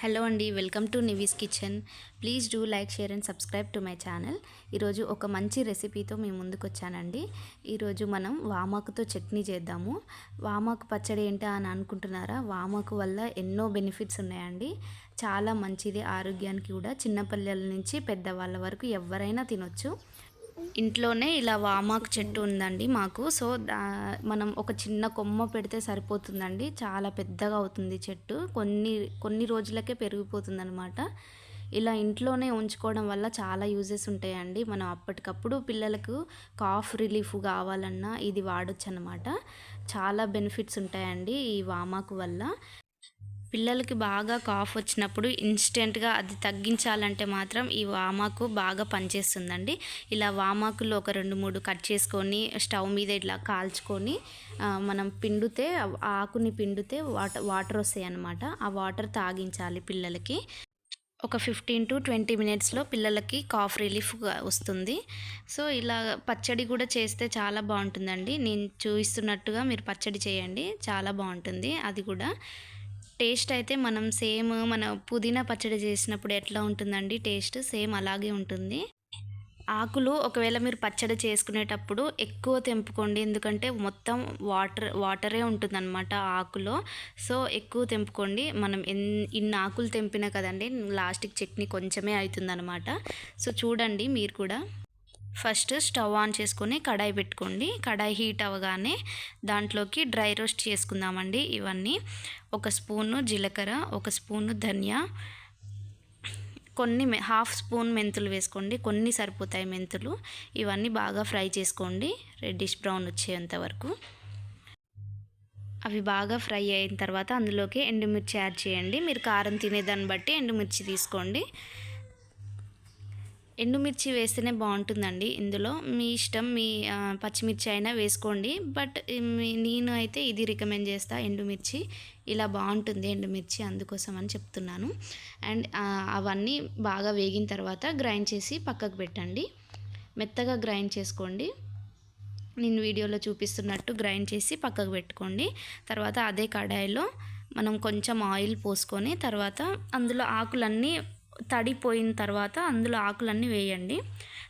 Hello అండి welcome to Nivi's kitchen. Please do like share and subscribe to my channel. ఈరోజు ఒక మంచి రెసిపీతో మేము ముందుకు వచ్చానండి. ఈరోజు మనం వామాకుతో చట్నీ చేద్దాము. వామాకు పచ్చడి ఏంటా అని అనుకుంటున్నారా? వామాకు వల్ల ఎన్నో బెనిఫిట్స్ ఉన్నాయండి. చాలా మంచిది ఆరోగ్యానికి కూడా. చిన్నపిల్లల నుంచి పెద్దవాళ్ళ వరకు ఎవరైనా తినొచ్చు. ఇంట్లోనే ఇలా వామాకు చెట్టు ఉందండి మాకు. సో దా- మనం ఒక చిన్న కొమ్మ పెడితే సరిపోతుందండి. చాలా పెద్దగా అవుతుంది చెట్టు. కొన్ని కొన్ని రోజులకే పెరిగిపోతుంది అనమాట ఇలా ఇంట్లోనే ఉంచుకోవడం వల్ల చాలా యూజెస్ ఉంటాయండి. మనం అప్పటికప్పుడు పిల్లలకు కాఫ్ రిలీఫ్ కావాలన్నా ఇది వాడచ్చు అనమాట చాలా బెనిఫిట్స్ ఉంటాయండి ఈ వామాకు వల్ల. పిల్లలకి బాగా కాఫ్ వచ్చినప్పుడు ఇన్స్టెంట్గా అది తగ్గించాలంటే మాత్రం ఈ వామాకు బాగా పనిచేస్తుందండి. ఇలా వామాకులు ఒక రెండు మూడు కట్ చేసుకొని స్టవ్ మీద ఇట్లా కాల్చుకొని మనం పిండితే ఆకుని పిండితే వాటర్ వాటర్ వస్తాయి అన్నమాట ఆ వాటర్ తాగించాలి పిల్లలకి. ఒక ఫిఫ్టీన్ టు ట్వంటీ మినిట్స్లో పిల్లలకి కాఫ్ రిలీఫ్ వస్తుంది. సో ఇలా పచ్చడి కూడా చేస్తే చాలా బాగుంటుందండి. నేను చూపిస్తున్నట్టుగా మీరు పచ్చడి చేయండి చాలా బాగుంటుంది. అది కూడా. టేస్ట్ అయితే మనం సేమ్ మన పుదీనా పచ్చడి చేసినప్పుడు ఎట్లా ఉంటుందండి? టేస్ట్ సేమ్ అలాగే ఉంటుంది. ఆకులు ఒకవేళ మీరు పచ్చడి చేసుకునేటప్పుడు ఎక్కువ తెంపుకోండి. ఎందుకంటే మొత్తం వాటర్ వాటరే ఉంటుందన్నమాట ఆకులో. సో ఎక్కువ తెంపుకోండి. మనం ఎన్ ఇన్ని ఆకులు తెంపినా కదండి లాస్ట్కి చట్నీ కొంచెమే అవుతుందన్నమాట సో చూడండి మీరు కూడా. ఫస్ట్ స్టవ్ ఆన్ చేసుకొని కడాయి పెట్టుకోండి. కడాయి హీట్ అవ్వగానే దాంట్లోకి డ్రై రోస్ట్ చేసుకుందామండి. ఇవన్నీ ఒక స్పూను జీలకర్ర ఒక స్పూను ధనియా కొన్ని మె- హాఫ్ స్పూన్ మెంతులు వేసుకోండి. కొన్ని సరిపోతాయి మెంతులు. ఇవన్నీ బాగా ఫ్రై చేసుకోండి. రెడ్డిష్ బ్రౌన్ వచ్చేంత వరకు. అవి బాగా ఫ్రై అయిన తర్వాత అందులోకి ఎండుమిర్చి యాడ్ చేయండి. మీరు కారం తినేదాన్ని బట్టి ఎండుమిర్చి తీసుకోండి. ఎండుమిర్చి వేస్తేనే బాగుంటుందండి ఇందులో. మీ ఇష్టం మీ పచ్చిమిర్చి అయినా వేసుకోండి. బట్ మీ- నేను అయితే ఇది రికమెండ్ చేస్తా ఎండుమిర్చి. ఇలా బాగుంటుంది ఎండుమిర్చి అందుకోసం అని చెప్తున్నాను. అండ్ అవన్నీ బాగా వేగిన తర్వాత గ్రైండ్ చేసి పక్కకు పెట్టండి. మెత్తగా గ్రైండ్ చేసుకోండి. నేను వీడియోలో చూపిస్తున్నట్టు గ్రైండ్ చేసి పక్కకు పెట్టుకోండి. తర్వాత అదే కడాయిలో మనం కొంచెం ఆయిల్ పోసుకొని తర్వాత అందులో ఆకులన్నీ తడిపోయిన తర్వాత అందులో ఆకులన్నీ వేయండి.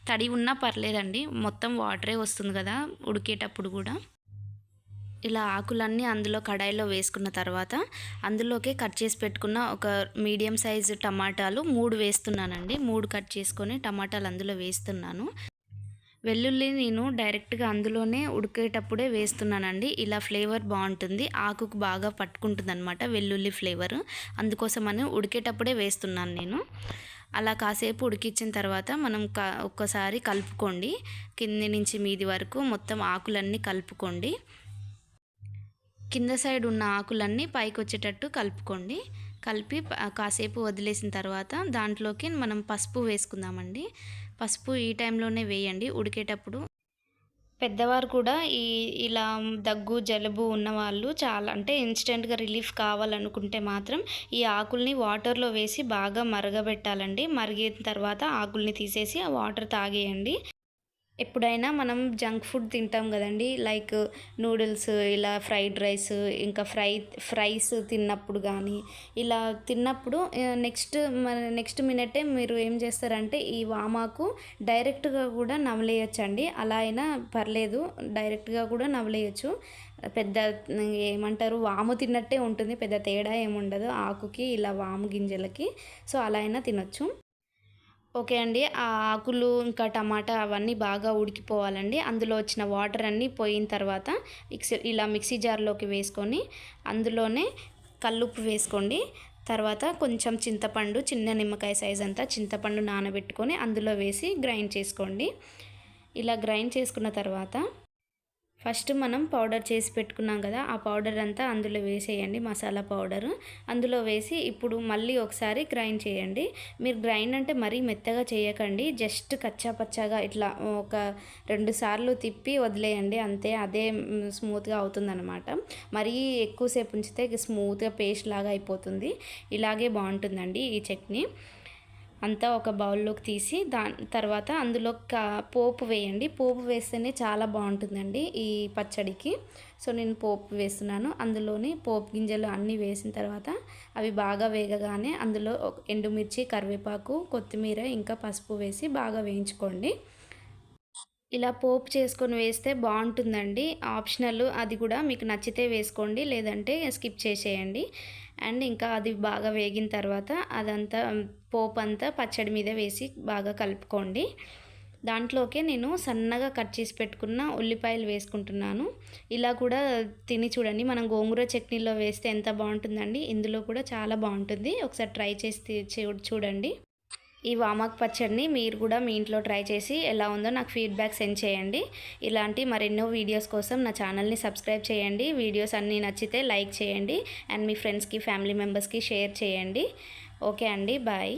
తడి ఉన్నా పర్లేదండి. మొత్తం వాటరే వస్తుంది కదా ఉడికేటప్పుడు కూడా. ఇలా ఆకులన్నీ అందులో కడాయిలో వేసుకున్న తర్వాత అందులోకి కట్ చేసి పెట్టుకున్న ఒక మీడియం సైజు టమాటాలు మూడు వేస్తున్నానండి. మూడు కట్ చేసుకొని టమాటాలు అందులో వేస్తున్నాను. వెల్లుల్లి నేను డైరెక్ట్గా అందులోనే ఉడికేటప్పుడే వేస్తున్నానండి. ఇలా ఫ్లేవర్ బాగుంటుంది. ఆకుకు బాగా పట్టుకుంటుంది అనమాట వెల్లుల్లి ఫ్లేవర్. అందుకోసమని ఉడికేటప్పుడే వేస్తున్నాను నేను. అలా కాసేపు ఉడికించిన తర్వాత మనం క ఒక్కసారి కలుపుకోండి. కింది నుంచి మీది వరకు మొత్తం ఆకులన్నీ కలుపుకోండి. కింద సైడ్ ఉన్న ఆకులన్నీ పైకి వచ్చేటట్టు కలుపుకోండి. కలిపి కాసేపు వదిలేసిన తర్వాత దాంట్లోకి మనం పసుపు వేసుకుందామండి. పసుపు ఈ టైంలోనే వేయండి. ఉడికేటప్పుడు పెద్దవారు కూడా ఈ ఇలా దగ్గు జలుబు ఉన్నవాళ్ళు చాలా అంటే ఇన్స్టెంట్గా రిలీఫ్ కావాలనుకుంటే మాత్రం ఈ ఆకుల్ని వాటర్లో వేసి బాగా మరగబెట్టాలండి. మరిగిన తర్వాత ఆకుల్ని తీసేసి ఆ వాటర్ తాగేయండి. ఎప్పుడైనా మనం జంక్ ఫుడ్ తింటాం కదండి. లైక్ నూడిల్స్ ఇలా ఫ్రైడ్ రైస్ ఇంకా ఫ్రై ఫ్రైస్ తిన్నప్పుడు కానీ ఇలా తిన్నప్పుడు నెక్స్ట్ మన నెక్స్ట్ మినిటే మీరు ఏం చేస్తారంటే ఈ వామాకు డైరెక్ట్గా కూడా నవలేయచ్చండి అలా అయినా పర్లేదు డైరెక్ట్గా కూడా నవలేయచ్చు పెద్ద ఏమంటారు వాము తిన్నట్టే ఉంటుంది. పెద్ద తేడా ఏముండదు ఆకుకి ఇలా వాము గింజలకి. సో అలా అయినా తినొచ్చు. ఓకే అండి. ఆ ఆకులు ఇంకా టమాటా అవన్నీ బాగా ఉడికిపోవాలండి. అందులో వచ్చిన వాటర్ అన్నీ పోయిన తర్వాత మిక్సీ ఇలా మిక్సీ జార్లోకి వేసుకొని అందులోనే కల్లుప్పు వేసుకోండి. తర్వాత కొంచెం చింతపండు చిన్న నిమ్మకాయ సైజ్ అంతా చింతపండు నానబెట్టుకొని అందులో వేసి గ్రైండ్ చేసుకోండి. ఇలా గ్రైండ్ చేసుకున్న తర్వాత ఫస్ట్ మనం పౌడర్ చేసి పెట్టుకున్నాం కదా ఆ పౌడర్ అంతా అందులో వేసేయండి మసాలా పౌడర్. అందులో వేసి ఇప్పుడు మళ్ళీ ఒకసారి గ్రైండ్ చేయండి. మీరు గ్రైండ్ అంటే మరీ మెత్తగా చేయకండి జస్ట్ కచ్చా పచ్చాగా ఇట్లా ఒక రెండు సార్లు తిప్పి వదిలేయండి అంతే అదే స్మూత్గా అవుతుందన్నమాట. మరీ ఎక్కువసేపు ఉంచితే స్మూత్గా పేస్ట్ లాగా అయిపోతుంది. ఇలాగే బాగుంటుందండి ఈ చట్నీ. అంతా ఒక బౌల్లోకి తీసి దాని తర్వాత అందులో కా పోపు వేయండి. పోపు వేస్తేనే చాలా బాగుంటుందండి ఈ పచ్చడికి. సో నేను పోపు వేస్తున్నాను. అందులోని పోపు గింజలు అన్నీ వేసిన తర్వాత అవి బాగా వేగగానే అందులో ఎండుమిర్చి కరివేపాకు కొత్తిమీర ఇంకా పసుపు వేసి బాగా వేయించుకోండి. ఇలా పోపు చేసుకొని వేస్తే బాగుంటుందండి. ఆప్షనల్ అది కూడా మీకు నచ్చితే వేసుకోండి లేదంటే స్కిప్ చేసేయండి. అండ్ ఇంకా అది బాగా వేగిన తర్వాత అదంతా పోపు అంతా పచ్చడి మీద వేసి బాగా కలుపుకోండి. దాంట్లోకే నేను సన్నగా కట్ చేసి పెట్టుకున్న ఉల్లిపాయలు వేసుకుంటున్నాను. ఇలా కూడా తిని చూడండి. మనం గోంగూర చట్నీలో వేస్తే ఎంత బాగుంటుందండి? ఇందులో కూడా చాలా బాగుంటుంది. ఒకసారి ట్రై చేసి చూడండి. ఈ వామాక్ పచ్చడిని మీరు కూడా మీ ఇంట్లో ట్రై చేసి ఎలా ఉందో నాకు ఫీడ్బ్యాక్ సెండ్ చేయండి. ఇలాంటి మరెన్నో వీడియోస్ కోసం నా ఛానల్ని సబ్స్క్రైబ్ చేయండి. వీడియోస్ అన్నీ నచ్చితే లైక్ చేయండి. అండ్ మీ ఫ్రెండ్స్కి ఫ్యామిలీ మెంబర్స్కి షేర్ చేయండి. ఓకే అండి. బాయ్.